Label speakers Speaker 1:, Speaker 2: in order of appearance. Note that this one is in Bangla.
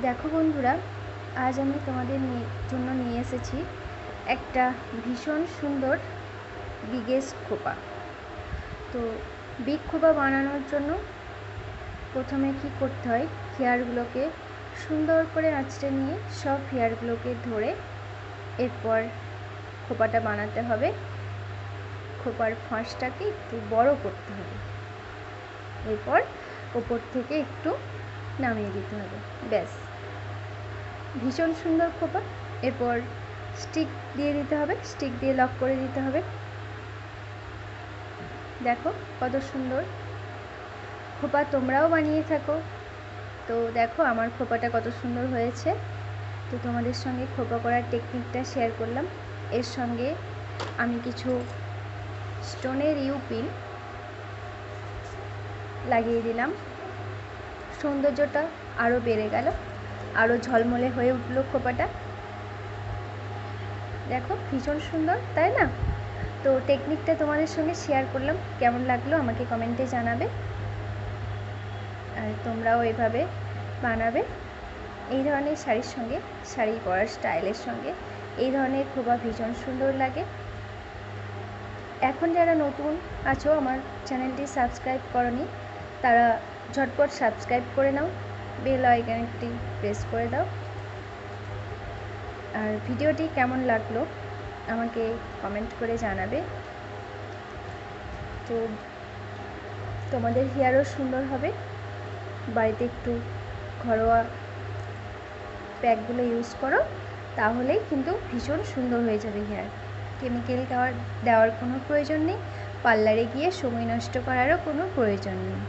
Speaker 1: দেখো বন্ধুরা, আজ আমি তোমাদের নিয়ে জন্য নিয়ে এসেছি একটা ভীষণ সুন্দর বিগেস খোপা। তো বিগ খোপা বানানোর জন্য প্রথমে কি করতে হয়, হেয়ারগুলোকে সুন্দর করে আঁচড়ে নিয়ে সব হেয়ারগুলোকে ধরে এরপর খোপাটা বানাতে হবে। খোপার ফাঁসটাকে একটু বড় করতে হবে। এরপর ওপর থেকে একটু নামিয়ে দিতে হবে। ব্যাস। ভীষণ সুন্দর খোপা। এরপর স্টিক দিয়ে দিতে হবে। স্টিক দিয়ে লক করে দিতে হবে। দেখো কত সুন্দর খোপা তোমরাও বানিয়ে থাকো। তো দেখো আমার খোপাটা কত সুন্দর হয়েছে। তো তোমাদের সঙ্গে খোপা করার টেকনিকটা শেয়ার করলাম। এর সঙ্গে আমি কিছু স্টোনের ইউপিন লাগিয়ে দিলাম। সৌন্দর্যটা আরও বেড়ে গেল আরও ঝলমলে হয়ে উঠল খোপাটা। দেখো, ভীষণ সুন্দর, তাই না? তো টেকনিকটা তোমাদের সঙ্গে শেয়ার করলাম, কেমন লাগল আমাকে কমেন্টে জানাবে। আর তোমরাও এভাবে বানাবে। এই ধরনের শাড়ির সঙ্গে, শাড়ি পরার স্টাইলের সঙ্গে, এই ধরনের খোপা ভীষণ সুন্দর লাগে। এখন যারা নতুন আছো, আমার চ্যানেলটি সাবস্ক্রাইব করনি, তারা ঝটপট সাবস্ক্রাইব করে নাও বেল আইকনটি প্রেস করে দাও। আর ভিডিওটি কেমন লাগল আমাকে কমেন্ট করে জানাবে। তো তোমাদের হেয়ারও সুন্দর হবে। বাড়িতে একটু ঘরোয়া প্যাকগুলো ইউজ করো, তাহলেই কিন্তু ভীষণ সুন্দর হয়ে যাবে হেয়ার কেমিক্যাল দেওয়ার দেওয়ার কোনো প্রয়োজন নেই পার্লারে গিয়ে সময় নষ্ট করারও কোনো প্রয়োজন নেই।